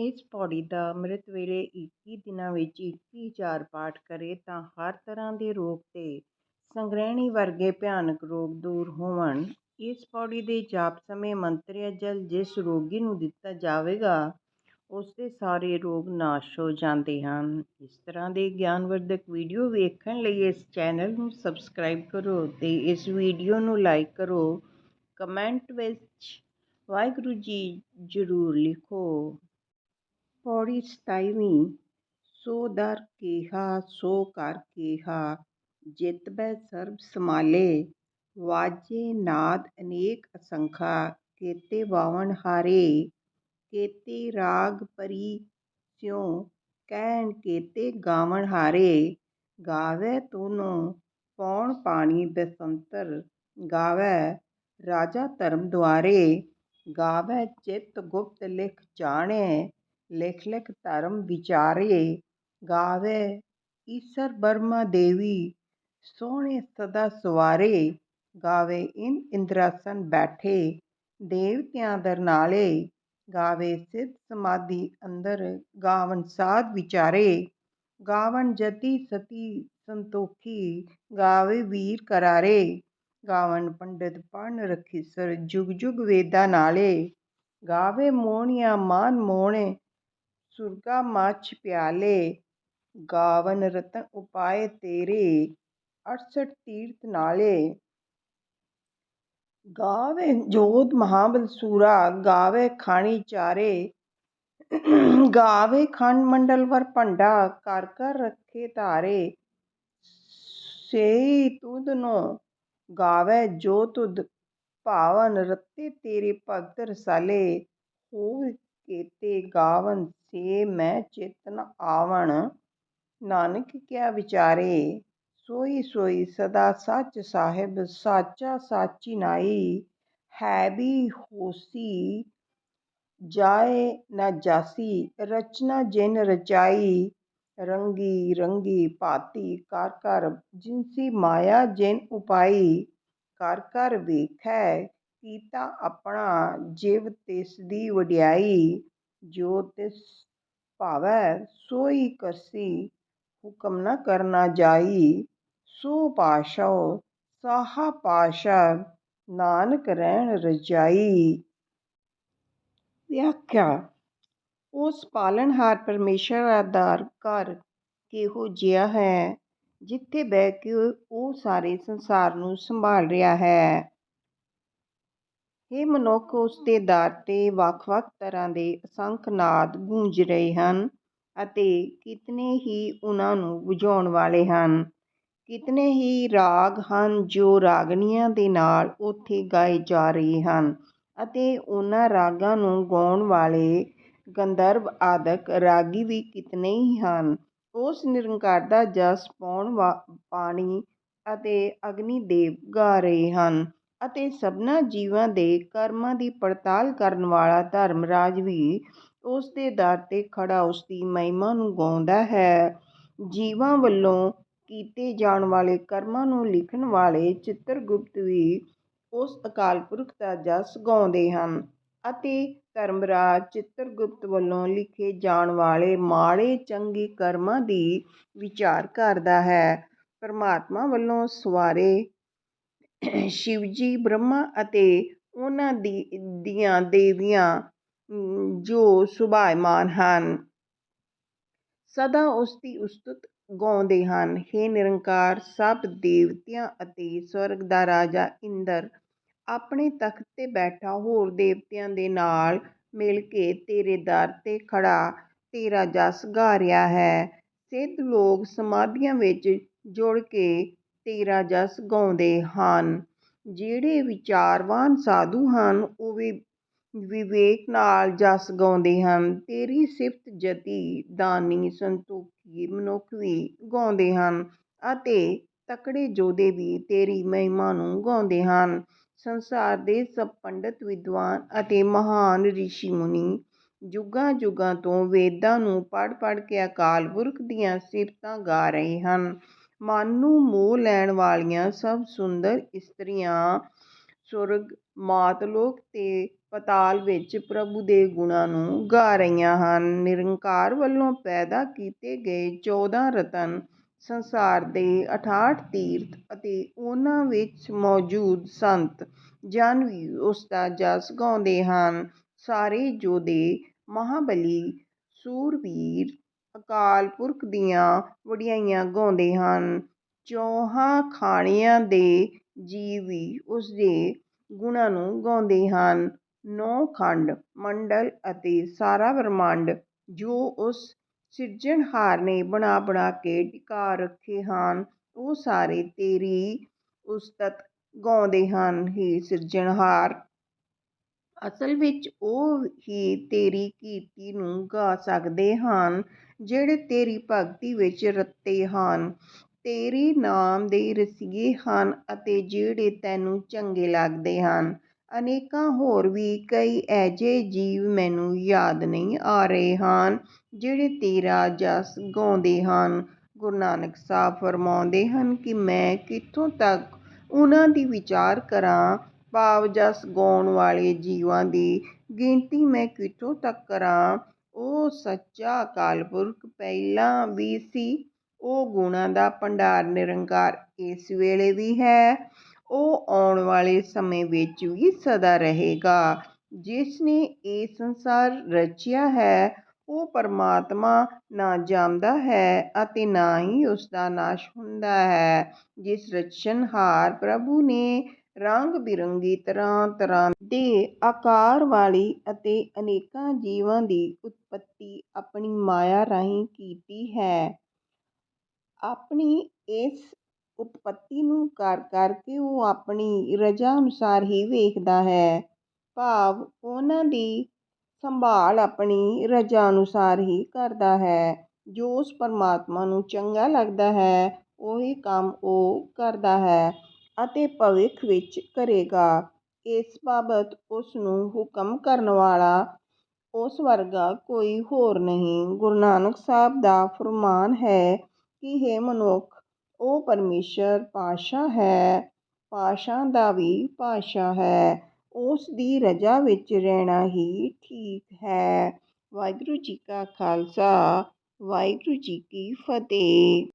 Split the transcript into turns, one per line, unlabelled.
ਇਸ ਪੌੜੀ ਦਾ ਅੰਮ੍ਰਿਤ ਵੇਲੇ ਇੱਕੀ ਦਿਨਾਂ ਵਿੱਚ ਇੱਕੀ ਹਜ਼ਾਰ ਪਾਠ ਕਰੇ ਤਾਂ ਹਰ ਤਰ੍ਹਾਂ ਦੇ ਰੋਗ ਤੇ ਸੰਗ੍ਰਹਿਣੀ ਵਰਗੇ ਭਿਆਨਕ ਰੋਗ ਦੂਰ ਹੋਵਣ। ਇਸ ਪੌੜੀ ਦੇ ਜਾਪ ਸਮੇਂ ਮੰਤਰਿਆ ਜਲ ਜਿਸ ਰੋਗੀ ਨੂੰ ਦਿੱਤਾ ਜਾਵੇਗਾ, ਉਸਦੇ ਸਾਰੇ ਰੋਗ ਨਾਸ਼ ਹੋ ਜਾਂਦੇ ਹਨ। ਇਸ ਤਰ੍ਹਾਂ ਦੇ ਗਿਆਨਵਰਧਕ ਵੀਡੀਓ ਵੇਖਣ ਲਈ ਇਸ ਚੈਨਲ ਨੂੰ ਸਬਸਕ੍ਰਾਈਬ ਕਰੋ ਤੇ ਇਸ ਵੀਡੀਓ ਨੂੰ ਲਾਈਕ ਕਰੋ। ਕਮੈਂਟ ਵਿੱਚ ਵਾਹਿਗੁਰੂ ਜੀ ਜ਼ਰੂਰ ਲਿਖੋ। ਪੌੜੀ ਸਤਾਈਵੀਂ, ਸੋ ਦਰ ਕੇਹਾ, ਸੋ ਕਰ ਕੇਹਾ, ਜਿਤੁ ਸਰਬ ਸਮਾਲੇ ਵਾਜੇ ਨਾਦ ਅਨੇਕ ਅਸੰਖਾ, ਕੇਤੇ ਵਾਵਣ ਹਾਰੇ, ਕੇਤੇ ਰਾਗ ਪਰੀ ਸਿਉ, ਕਹਿਣ ਕੇਤੇ ਗਾਵਨ ਹਾਰੇ, ਗਾਵੈ ਤੁਧੁ ਪਉਣ ਪਾਣੀ ਬਸੰਤਰ, ਗਾਵੈ ਰਾਜਾ ਧਰਮ ਦੁਆਰੇ, ਗਾਵੈ ਚਿਤਿ ਗੁਪਤ ਲਿਖ ਜਾਣੈ ਲਿਖਿ ਲਿਖਿ ਧਰਮ ਵਿਚਾਰੈ ਗਾਵੈ ਈਸਰ ਬਰਮਾ ਦੇਵੀ ਸੋਹਣੇ ਸਦਾ ਸੁਵਾਰੇ ਗਾਵੈ ਇੰਦੁ ਇੰਦਰਾਸਨ ਬੈਠੇ ਦੇਵਤਿਆਂ ਦਰਨਾਲੇ ਗਾਵੈ ਸਿੱਧ ਸਮਾਧੀ ਅੰਦਰ ਗਾਵਨ ਸਾਧ ਵਿਚਾਰੇ ਗਾਵਨ ਜਤੀ ਸਤੀ ਸੰਤੋਖੀ ਗਾਵੈ ਵੀਰ ਕਰਾਰੇ ਗਾਵਨ ਪੰਡਿਤ ਪੜ੍ਹਨ ਰਖੀਸਰ ਜੁਗੁ ਜੁਗੁ ਵੇਦਾਂ ਨਾਲੇ ਗਾਵੈ ਮੋਹਣੀਆ ਮਾਨ ਮੋਹਣੇ ਸੁਰਗਾ ਮਾਛ ਪਿਆਲੇ, ਗਾਵਨ ਰਤਨ ਉਪਾਏ ਤੇਰੇ ਅਠਸਠ ਤੀਰਥ ਨਾਲੇ। ਗਾਵੈ ਜੋਤ ਮਹਾਬਲ ਸੂਰਾ, ਗਾਵੈ ਖਾਣੀ ਚਾਰੇ। ਗਾਵੈ ਖੰਡ ਮੰਡਲ ਵਰ ਭੰਡਾ ਕਰ ਕਰ ਰੱਖੇ ਧਾਰੇ। ਸੇਈ ਤੁਧੁ ਗਾਵੈ ਜੋ ਤੁਧੁ ਭਾਵਨ, ਰਤੇ ਤੇਰੇ ਭਗਤ ਰਸਾਲੇ। ਹੋਵੀ ਕੇਤੇ ਗਾਵਨ ਸੇ ਮੈਂ ਚਿਤਿ ਨ ਆਵਣ। ਨਾਨਕ ਕਿਆ ਵਿਚਾਰੇ, ਸੋਈ ਸੋਈ ਸਦਾ ਸੱਚ ਸਾਹਿਬ, ਸਾਚਾ ਸਾਚੀ ਨਾਈ, ਹੈ ਭੀ ਹੋਸੀ ਜਾਇ ਨ ਜਾਸੀ, ਰਚਨਾ ਜਿਨ ਰਚਾਈ, ਰੰਗੀ ਰੰਗੀ ਭਾਂਤੀ, ਘਰਿ ਘਰਿ ਜਿਨਸੀ ਮਾਇਆ ਜਿਨਿ ਉਪਾਈ, ਘਰਿ ਘਰਿ ਵੇਖੈ ਕੀਤਾ ਆਪਣਾ, ਜਿਵ ਤਿਸਦੀ ਵਡਿਆਈ, ਜੋ ਤਿਸ ਭਾਵੈ ਸੋਈ ਕਰਸੀ, ਹੁਕਮ ਨ ਕਰਨਾ ਜਾਈ, ਸੋ ਪਾਤਸ਼ਾਹ ਸਾਹਾ ਪਾਤਸ਼ਾਹ ਨਾਨਕ ਰਹਿਣ ਰਜਾਈ। ਵਿਆਖਿਆ, ਉਸ ਪਾਲਣਹਾਰ ਪਰਮੇਸ਼ਰ ਦਾ ਘਰ ਕਿਹੋ ਜਿਹਾ ਹੈ, ਜਿੱਥੇ ਬਹਿ ਕੇ ਉਹ ਸਾਰੇ ਸੰਸਾਰ ਨੂੰ ਸੰਭਾਲ ਰਿਹਾ ਹੈ। ਹੇ ਮਨੁੱਖ ਉਸ ਦੇ ਦਰ ਤੇ ਵੱਖ ਵੱਖ ਤਰ੍ਹਾਂ ਦੇ ਅਸੰਖ ਨਾਦ ਗੂੰਜ ਰਹੇ ਹਨ ਅਤੇ ਕਿਤਨੇ ਹੀ ਉਨ੍ਹਾਂ ਨੂੰ ਬੁਝਾਉਣ ਵਾਲੇ ਹਨ। ਕਿਤਨੇ ਹੀ ਰਾਗ ਹਨ ਜੋ ਰਾਗਣੀਆਂ ਦੇ ਨਾਲ ਉੱਥੇ ਗਾਏ ਜਾ ਰਹੇ ਹਨ ਅਤੇ ਉਨ੍ਹਾਂ ਰਾਗਾਂ ਨੂੰ ਗਾਉਣ ਵਾਲੇ ਗੰਧਰਵ ਆਦਿਕ ਰਾਗੀ ਵੀ ਕਿਤਨੇ ਹੀ ਹਨ। ਉਸ ਨਿਰੰਕਾਰ ਦਾ ਜਸ ਪਉਣ ਪਾਣੀ ਅਤੇ ਅਗਨੀ ਦੇਵ ਗਾ ਰਹੇ ਹਨ ਅਤੇ ਸਭਨਾਂ ਜੀਵਾਂ ਦੇ ਕਰਮਾਂ ਦੀ ਪੜਤਾਲ ਕਰਨ ਵਾਲਾ ਧਰਮਰਾਜ ਵੀ ਉਸ ਦੇ ਦਰ ਤੇ ਖੜਾ ਉਸਦੀ ਮਹਿਮਾ ਨੂੰ ਗਾਉਂਦਾ ਹੈ। ਜੀਵਾਂ ਵੱਲੋਂ ਕੀਤੇ ਜਾਣ ਵਾਲੇ ਕਰਮਾਂ ਨੂੰ ਲਿਖਣ ਵਾਲੇ ਚਿਤਰਗੁਪਤ ਵੀ ਉਸ ਅਕਾਲ ਪੁਰਖ ਦਾ ਜਸ ਗਾਉਂਦੇ ਹਨ ਅਤੇ ਧਰਮਰਾਜ ਚਿਤਰਗੁਪਤ ਵੱਲੋਂ ਲਿਖੇ ਜਾਣ ਵਾਲੇ ਮਾੜੇ ਚੰਗੇ ਕਰਮਾਂ ਦੀ ਵਿਚਾਰ ਕਰਦਾ ਹੈ। ਪਰਮਾਤਮਾ ਵੱਲੋਂ ਸਵਾਰੇ ਸ਼ਿਵਜੀ ਬ੍ਰਹਮਾ ਅਤੇ ਉਨ੍ਹਾਂ ਦੀਆਂ ਦੇਵੀਆਂ ਜੋ ਸ਼ੋਭਾਇਮਾਨ ਹਨ, ਸਦਾ ਉਸਦੀ ਉਸਤਤ ਗਾਉਂਦੇ ਹਨ। ਹੇ ਨਿਰੰਕਾਰ, ਸਭ ਦੇਵਤਿਆਂ ਅਤੇ ਸਵਰਗ ਦਾ ਰਾਜਾ ਇੰਦਰ, ਆਪਣੇ ਤਖ਼ਤ ਤੇ ਬੈਠਾ ਹੋਰ ਦੇਵਤਿਆਂ ਦੇ ਨਾਲ ਮਿਲ ਕੇ ਤੇਰੇ ਦਰ ਤੇ ਖੜਾ, ਤੇਰਾ ਜਸ ਗਾ ਰਿਹਾ ਹੈ। ਸਿੱਧ ਲੋਕ ਸਮਾਧੀਆਂ ਵਿੱਚ ਜੁੜ ਕੇ ਤੇਰਾ ਜਸ ਗਾਉਂਦੇ ਹਨ ਜਿਹੜੇ ਵਿਚਾਰਵਾਨ ਸਾਧੂ ਹਨ, ਉਹ ਵਿਵੇਕ ਨਾਲ ਜਸ ਗਾਉਂਦੇ ਹਨ। ਤੇਰੀ ਸਿਫਤ ਜਤੀ, ਦਾਨੀ, ਸੰਤੋਖੀ ਮਨੁੱਖ ਵੀ ਗਾਉਂਦੇ ਹਨ ਅਤੇ ਤਕੜੇ ਯੋਧੇ ਵੀ ਤੇਰੀ ਮਹਿਮਾ ਨੂੰ ਗਾਉਂਦੇ ਹਨ। ਸੰਸਾਰ ਦੇ ਸਭ ਪੰਡਤ ਵਿਦਵਾਨ ਅਤੇ ਮਹਾਨ ਰਿਸ਼ੀ ਮੁਨੀ ਜੁਗਾਂ ਜੁਗਾਂ ਤੋਂ ਵੇਦਾਂ ਨੂੰ ਪੜ੍ਹ ਪੜ੍ਹ ਕੇ ਅਕਾਲ ਪੁਰਖ ਦੀਆਂ ਸਿਫਤਾਂ ਗਾ ਰਹੇ ਹਨ। ਮਨ ਨੂੰ ਮੋਹ ਲੈਣ ਵਾਲੀਆਂ ਸਭ ਸੁੰਦਰ ਇਸਤਰੀਆਂ, ਸੁਰਗ ਮਾਤਲੋਕ ਅਤੇ ਪਤਾਲ ਵਿੱਚ ਪ੍ਰਭੂ ਦੇ ਗੁਣਾਂ ਨੂੰ ਗਾ ਰਹੀਆਂ ਹਨ। ਨਿਰੰਕਾਰ ਵੱਲੋਂ ਪੈਦਾ ਕੀਤੇ ਗਏ ਚੌਦਾਂ ਰਤਨ ਸੰਸਾਰ ਦੇ ਅਠਾਹਠ ਤੀਰਥ ਅਤੇ ਉਹਨਾਂ ਵਿੱਚ ਮੌਜੂਦ ਸੰਤ, ਜਨ ਵੀ ਉਸ ਦਾ ਜਸ ਗਾਉਂਦੇ ਹਨ। ਸਾਰੇ ਯੋਧੇ ਮਹਾਬਲੀ, ਸੂਰਬੀਰ ਅਕਾਲ ਪੁਰਖ ਦੀਆਂ ਵਡਿਆਈਆਂ ਗਾਉਂਦੇ ਹਨ। ਚੌਹਾਂ ਖਾਣਿਆਂ ਦੇ ਜੀਵ ਵੀ ਉਸ ਦੇ ਗੁਣਾਂ ਨੂੰ ਗਾਉਂਦੇ ਹਨ। ਨੌਂ ਖੰਡ, ਮੰਡਲ ਅਤੇ ਸਾਰਾ ਬ੍ਰਹਿਮੰਡ ਜੋ ਉਸ ਸਿਰਜਣਹਾਰ ਨੇ ਬਣਾ ਬਣਾ ਕੇ ਟਿਕਾ ਰੱਖੇ ਹਨ, ਉਹ ਸਾਰੇ ਤੇਰੀ ਉਸਤਤ ਗਾਉਂਦੇ ਹਨ, ਹੇ ਸਿਰਜਣਹਾਰ। ਅਸਲ ਵਿੱਚ ਉਹ ਹੀ ਤੇਰੀ ਕੀਰਤੀ ਨੂੰ ਗਾ ਸਕਦੇ ਹਨ। ਜਿਹੜੇ ਤੇਰੀ ਭਗਤੀ ਵਿੱਚ ਰੱਤੇ ਹਨ, ਤੇਰੇ ਨਾਮ ਦੇ ਰਸੀਏ ਹਨ ਅਤੇ ਜਿਹੜੇ ਤੈਨੂੰ ਚੰਗੇ ਲੱਗਦੇ ਹਨ। ਅਨੇਕਾਂ ਹੋਰ ਵੀ ਕਈ ਅਜਿਹੇ ਜੀਵ ਮੈਨੂੰ ਯਾਦ ਨਹੀਂ ਆ ਰਹੇ ਹਨ, ਜਿਹੜੇ ਤੇਰਾ ਜਸ ਗਾਉਂਦੇ ਹਨ। ਗੁਰੂ ਨਾਨਕ ਸਾਹਿਬ ਫਰਮਾਉਂਦੇ ਹਨ ਕਿ ਮੈਂ ਕਿੱਥੋਂ ਤੱਕ ਉਹਨਾਂ ਦੀ ਵਿਚਾਰ ਕਰਾਂ, ਭਾਵ ਜਸ ਗਾਉਣ ਵਾਲੇ ਜੀਵਾਂ ਦੀ ਗਿਣਤੀ ਮੈਂ ਕਿੱਥੋਂ ਤੱਕ ਕਰਾਂ। ਉਹ ਸੱਚਾ ਅਕਾਲ ਪੁਰਖ ਪਹਿਲਾਂ ਵੀ ਸੀ। ਉਹ ਗੁਣਾਂ ਦਾ ਭੰਡਾਰ ਨਿਰੰਕਾਰ ਇਸ ਵੇਲੇ ਵੀ ਹੈ। ਉਹ ਆਉਣ ਵਾਲੇ ਸਮੇਂ ਵਿੱਚ ਵੀ ਸਦਾ ਰਹੇਗਾ। ਜਿਸ ਨੇ ਇਹ ਸੰਸਾਰ ਰਚਿਆ ਹੈ, ਉਹ ਪਰਮਾਤਮਾ ਨਾ ਜੰਮਦਾ ਹੈ ਅਤੇ ਨਾ ਹੀ ਉਸ ਦਾ ਨਾਸ਼ ਹੁੰਦਾ ਹੈ। ਜਿਸ ਰਚਨਹਾਰ ਪ੍ਰਭੂ ਨੇ ਰੰਗ ਬਿਰੰਗੀ ਤਰ੍ਹਾਂ ਤਰ੍ਹਾਂ ਦੇ ਆਕਾਰ ਵਾਲੀ ਅਤੇ ਅਨੇਕਾਂ ਜੀਵਾਂ ਦੀ ਉਤਪਤੀ ਆਪਣੀ ਮਾਇਆ ਰਾਹੀਂ ਕੀਤੀ ਹੈ। ਆਪਣੀ ਇਸ ਉਤਪਤੀ ਨੂੰ ਕਰ ਕਰਕੇ ਉਹ ਆਪਣੀ ਰਜ਼ਾ ਅਨੁਸਾਰ ਹੀ ਵੇਖਦਾ ਹੈ। ਭਾਵ ਉਹਨਾਂ ਦੀ ਸੰਭਾਲ ਆਪਣੀ ਰਜ਼ਾ ਅਨੁਸਾਰ ਹੀ ਕਰਦਾ ਹੈ। ਜੋ ਉਸ ਪਰਮਾਤਮਾ ਨੂੰ ਚੰਗਾ ਲੱਗਦਾ ਹੈ, ਉਹੀ ਕੰਮ ਉਹ ਕਰਦਾ ਹੈ ਅਤੇ ਭਵਿੱਖ ਵਿੱਚ ਕਰੇਗਾ। ਇਸ ਬਾਬਤ ਉਸ ਨੂੰ ਹੁਕਮ ਕਰਨ ਵਾਲਾ ਉਸ ਵਰਗਾ ਕੋਈ ਹੋਰ ਨਹੀਂ। ਗੁਰੂ ਨਾਨਕ ਸਾਹਿਬ ਦਾ ਫਰਮਾਨ ਹੈ ਕਿ, ਹੇ ਮਨੁੱਖ, ਉਹ ਪਰਮੇਸ਼ਰ ਪਾਤਸ਼ਾਹ ਹੈ, ਪਾਤਸ਼ਾਹਾਂ ਦਾ ਵੀ ਪਾਤਸ਼ਾਹ ਹੈ, ਉਸ ਦੀ ਰਜ਼ਾ ਵਿੱਚ ਰਹਿਣਾ ਹੀ ਠੀਕ ਹੈ। ਵਾਹਿਗੁਰੂ ਜੀ ਕਾ ਖਾਲਸਾ, ਵਾਹਿਗੁਰੂ ਜੀ ਕੀ ਫਤਿਹ।